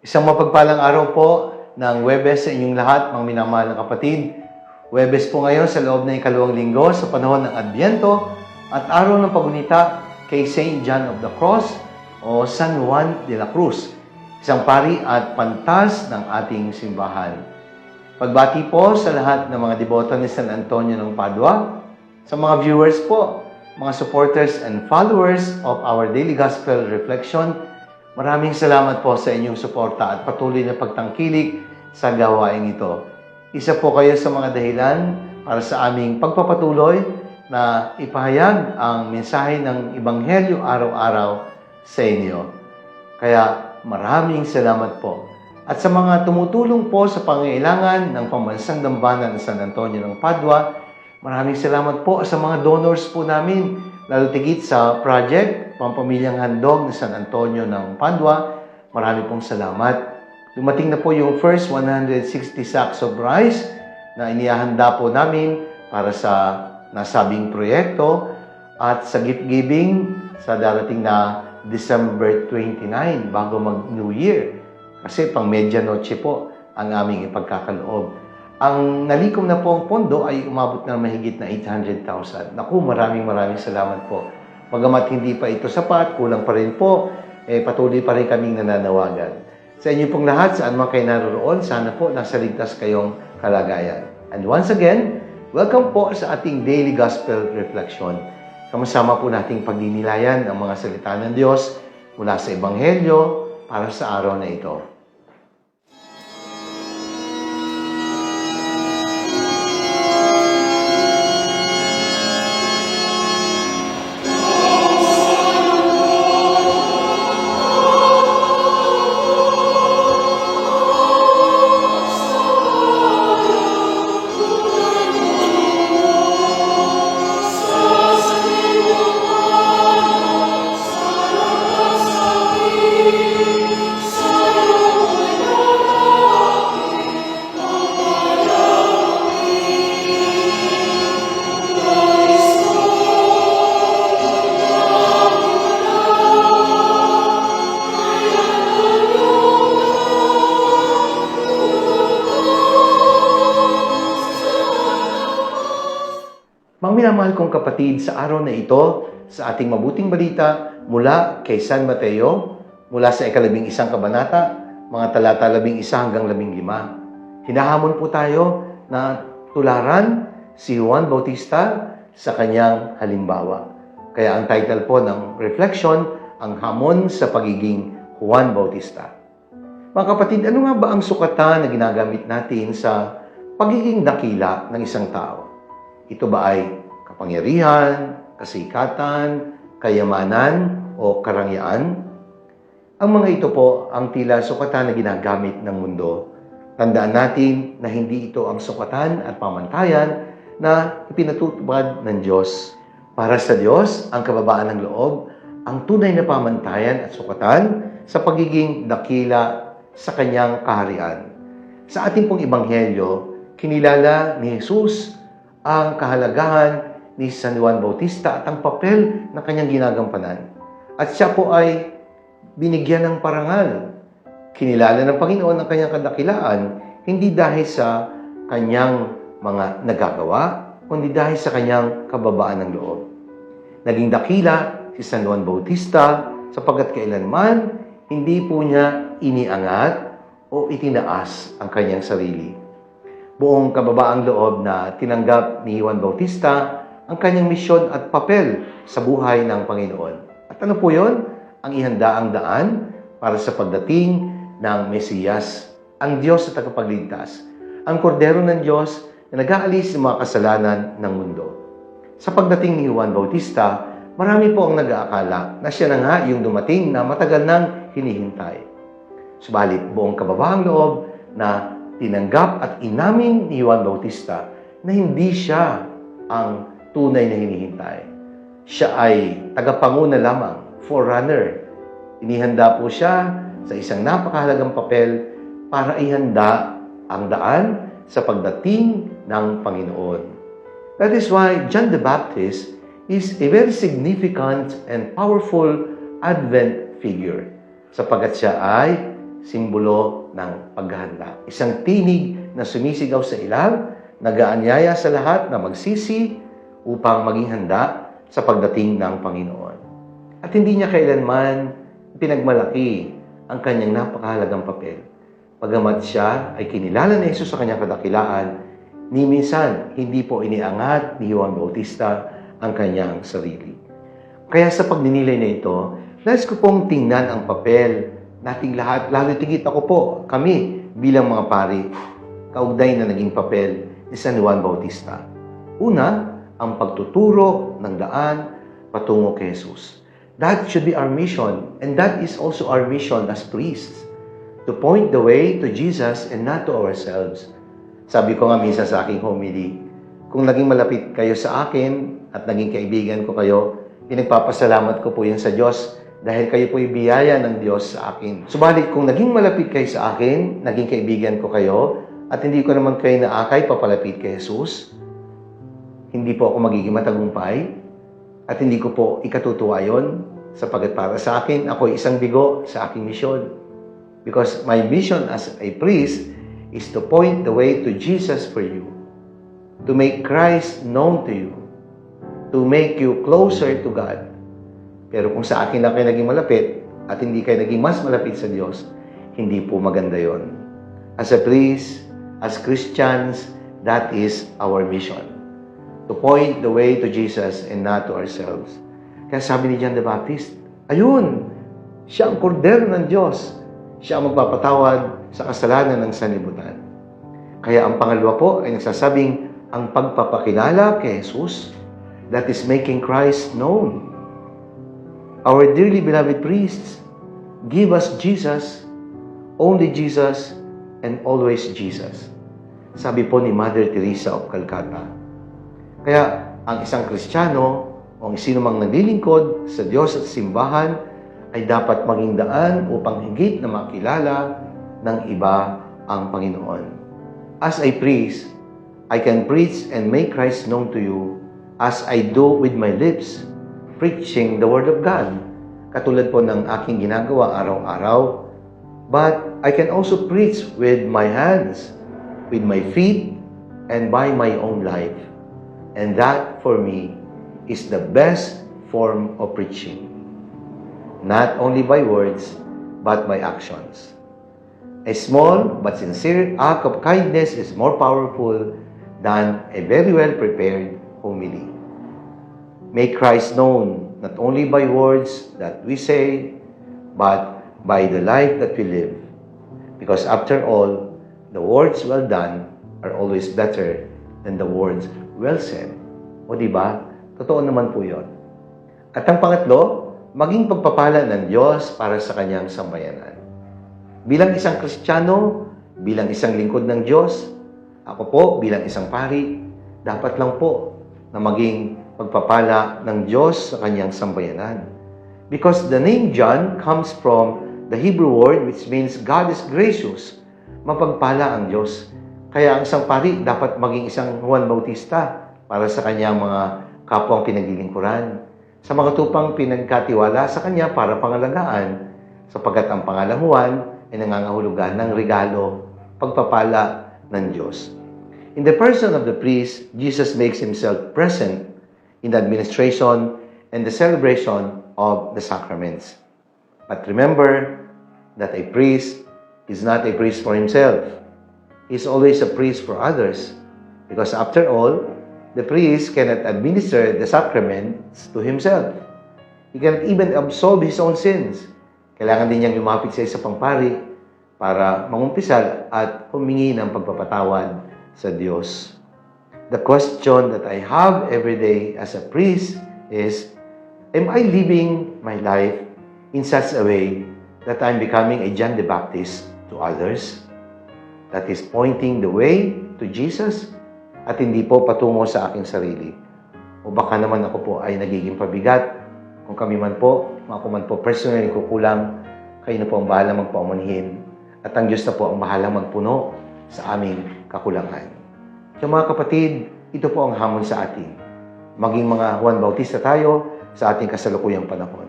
Isang mapagpalang araw po ng Webes sa inyong lahat, mga minamahal na kapatid. Webes po ngayon sa loob ng ikalawang linggo sa panahon ng Adbyento at araw ng pagunita kay St. John of the Cross o San Juan de la Cruz, isang pari at pantas ng ating simbahan. Pagbati po sa lahat ng mga deboto ni San Antonio ng Padua, sa mga viewers po, mga supporters and followers of our Daily Gospel Reflection, maraming salamat po sa inyong suporta at patuloy na pagtangkilik sa gawain ito. Isa po kayo sa mga dahilan para sa aming pagpapatuloy na ipahayag ang mensahe ng Ebanghelyo araw-araw sa inyo. Kaya maraming salamat po. At sa mga tumutulong po sa pangailangan ng pambansang dambana ng San Antonio ng Padua, maraming salamat po sa mga donors po namin, lalo tigit sa project Pampamilyang Handog ng San Antonio ng Padua. Marami pong salamat. Dumating na po yung first 160 sacks of rice na inihahanda po namin para sa nasabing proyekto at sa gift giving sa darating na December 29 bago mag-New Year. Kasi pang medianoche po ang aming ipagkakaloob. Ang nalikom na po ang pondo ay umabot na mahigit na 800,000. Naku, maraming maraming salamat po. Magamat hindi pa ito sapat, kulang pa rin po, eh, patuloy pa rin kaming nananawagan. Sa inyo pong lahat, saan man kayo naroon, sana po nasa ligtas kayong kalagayan. And once again, welcome po sa ating Daily Gospel Reflection. Kamasama po nating pagdinilayan ang mga salita ng Diyos mula sa Ebanghelyo para sa araw na ito. Mga minamahal kong kapatid, sa araw na ito, sa ating mabuting balita mula kay San Mateo, mula sa ikalabing isang kabanata, mga talata labing isa hanggang labing lima. Hinahamon po tayo na tularan si Juan Bautista sa kanyang halimbawa. Kaya ang title po ng reflection, ang hamon sa pagiging Juan Bautista. Mga kapatid, ano nga ba ang sukatan na ginagamit natin sa pagiging dakila ng isang tao? Ito ba ay kapangyarihan, kasikatan, kayamanan, o karangyaan? Ang mga ito po ang tila sukatan na ginagamit ng mundo. Tandaan natin na hindi ito ang sukatan at pamantayan na ipinatutupad ng Diyos. Para sa Diyos, ang kababaan ng loob, ang tunay na pamantayan at sukatan sa pagiging dakila sa kanyang kaharian. Sa ating pong ebanghelyo, kinilala ni Jesus ang kahalagahan ni San Juan Bautista at ang papel na kanyang ginagampanan. At siya po ay binigyan ng parangal. Kinilala ng Panginoon ang kanyang kadakilaan, hindi dahil sa kanyang mga nagagawa, kundi dahil sa kanyang kababaan ng loob. Naging dakila si San Juan Bautista sapagkat kailanman hindi po niya iniangat o itinaas ang kanyang sarili buong kababaang loob na tinanggap ni Juan Bautista ang kanyang misyon at papel sa buhay ng Panginoon. At ano po yon? Ang ihanda ang daan para sa pagdating ng Mesiyas, ang Diyos sa tagapagligtas, ang kordero ng Diyos na nag-aalis ng mga kasalanan ng mundo. Sa pagdating ni Juan Bautista, marami po ang nag-aakala na siya na nga yung dumating na matagal nang hinihintay. Subalit buong kababaang loob na tinanggap at inamin ni Juan Bautista na hindi siya ang tunay na hinihintay. Siya ay tagapanguna lamang, forerunner. Inihanda po siya sa isang napakahalagang papel para ihanda ang daan sa pagdating ng Panginoon. That is why John the Baptist is a very significant and powerful Advent figure sapagkat siya ay simbolo ng paghahanda. Isang tinig na sumisigaw sa ilang, nagaanyaya sa lahat na magsisi upang maging handa sa pagdating ng Panginoon. At hindi niya kailanman pinagmalaki ang kanyang napakahalagang papel. Pagamat siya ay kinilala ni Jesus sa kanyang kadakilaan, ni minsan hindi po iniangat ni Juan Bautista ang kanyang sarili. Kaya sa pagninilay na ito, nais ko pong tingnan ang papel nating lahat, lalo tigit ako po, kami bilang mga pari, kaugnay na naging papel ni San Juan Bautista. Una, ang pagtuturo ng daan patungo kay Jesus. That should be our mission, and that is also our mission as priests, to point the way to Jesus and not to ourselves. Sabi ko nga minsan sa aking homily, kung naging malapit kayo sa akin at naging kaibigan ko kayo, pinagpapasalamat ko po yan sa Diyos dahil kayo po'y biyaya ng Diyos sa akin. Subalit kung naging malapit kayo sa akin, naging kaibigan ko kayo, at hindi ko naman kayo naakay papalapit kay Jesus, hindi po ako magiging matagumpay, at hindi ko po ikatutuwa yun, sapagat para sa akin, ako isang bigo sa aking misyon. Because my mission as a priest is to point the way to Jesus for you, to make Christ known to you, to make you closer to God. Pero kung sa akin lang kayo naging malapit at hindi kayo naging mas malapit sa Diyos, hindi po maganda yon. As a priest, as Christians, that is our mission. To point the way to Jesus and not to ourselves. Kaya sabi ni John the Baptist, ayun, siya ang kordero ng Diyos. Siya ang magpapatawad sa kasalanan ng sanlibutan. Kaya ang pangalawa po ay nagsasabing ang pagpapakilala kay Jesus, that is making Christ known. Our dearly beloved priests, give us Jesus, only Jesus, and always Jesus. Sabi po ni Mother Teresa of Calcutta. Kaya ang isang Kristiyano o ang sino mang naglilingkod sa Diyos at simbahan ay dapat maging daan upang higit na makilala ng iba ang Panginoon. As a priest, I can preach and make Christ known to you as I do with my lips, preaching the Word of God. Katulad po ng aking ginagawa araw-araw. But I can also preach with my hands, with my feet, and by my own life. And that, for me, is the best form of preaching. Not only by words, but by actions. A small but sincere act of kindness is more powerful than a very well prepared homily. Make Christ known not only by words that we say, but by the life that we live. Because after all, the words well done are always better than the words well said. O di ba? Totoo naman po yun. At ang pangatlo, maging pagpapala ng Diyos para sa kanyang sambayanan. Bilang isang Kristiyano, bilang isang lingkod ng Diyos, ako po bilang isang pari, dapat lang po na maging pagpapala ng Diyos sa kanyang sambayanan. Because the name John comes from the Hebrew word which means God is gracious. Mapagpala ang Diyos. Kaya ang isang pari dapat maging isang Juan Bautista para sa kanyang mga kapwang pinaglilingkuran. Sa mga tupang pinagkatiwala sa kanya para pangalagaan, sapagkat ang pangalang Juan ay nangangahulugan ng regalo, pagpapala ng Diyos. In the person of the priest, Jesus makes himself present in the administration and the celebration of the sacraments. But remember that a priest is not a priest for himself. He is always a priest for others. Because after all, the priest cannot administer the sacraments to himself. He cannot even absolve his own sins. Kailangan din niyang lumapit sa isa pang pari para mangumpisal at humingi ng pagpapatawad sa Diyos. The question that I have every day as a priest is, am I living my life in such a way that I'm becoming a John the Baptist to others? That is pointing the way to Jesus at hindi po patungo sa aking sarili. O baka naman ako po ay nagiging pabigat. Kung kami man po, ako man po personally kukulang, kayo na po ang bahala magpaumanihin. At ang Diyos na po ang bahala magpuno sa aming kakulangan. So mga kapatid, ito po ang hamon sa atin. Maging mga Juan Bautista tayo sa ating kasalukuyang panahon.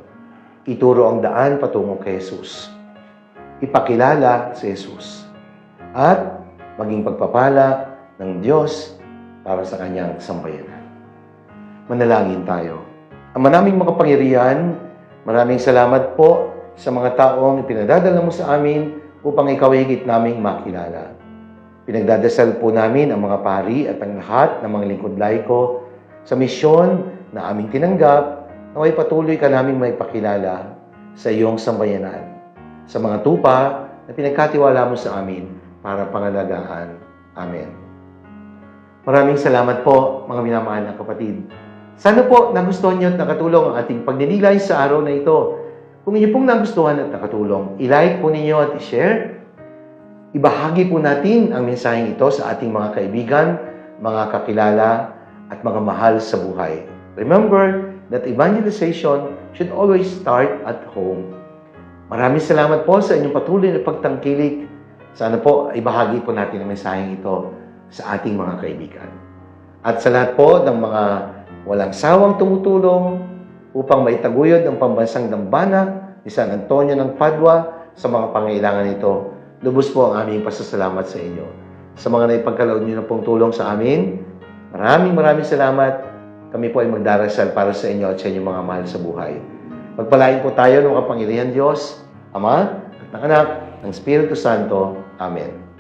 Ituro ang daan patungo kay Jesus. ipakilala si Jesus at maging pagpapala ng Diyos para sa kanyang sambayanan. Manalangin tayo. Ang manaming makapangyarihan, maraming salamat po sa mga taong pinadadala mo sa amin upang ikaw ay higit naming makilala. Pinagdadasal po namin ang mga pari at ang lahat ng mga lingkod laiko sa misyon na aming tinanggap na may patuloy ka naming may pakilala sa iyong sambayanan, sa mga tupa na pinagkatiwala mo sa amin para pangalagaan. Amen. Maraming salamat po, mga minamahal na kapatid. Sana po nagustuhan niyo at nakatulong ang ating pagninilay sa araw na ito. Kung inyo pong nagustuhan at nakatulong, i-like po ninyo at i-share. Ibahagi po natin ang mensaheng ito sa ating mga kaibigan, mga kakilala, at mga mahal sa buhay. Remember that evangelization should always start at home. Maraming salamat po sa inyong patuloy na pagtangkilik. Sana po ibahagi po natin ang mensaheng ito sa ating mga kaibigan. At sa lahat po ng mga walang sawang tumutulong upang maitaguyod ang pambansang dambana ni San Antonio ng Padua sa mga pangailangan nito. Lubos po ang aming pasasalamat sa inyo. Sa mga naipagkalood niyo na pong tulong sa amin, maraming maraming salamat. Kami po ay magdarasal para sa inyo at sa inyong mga mahal sa buhay. Pagpalain po tayo ng kapangyarihan Diyos, Ama at ng Anak, ng Espiritu Santo. Amen.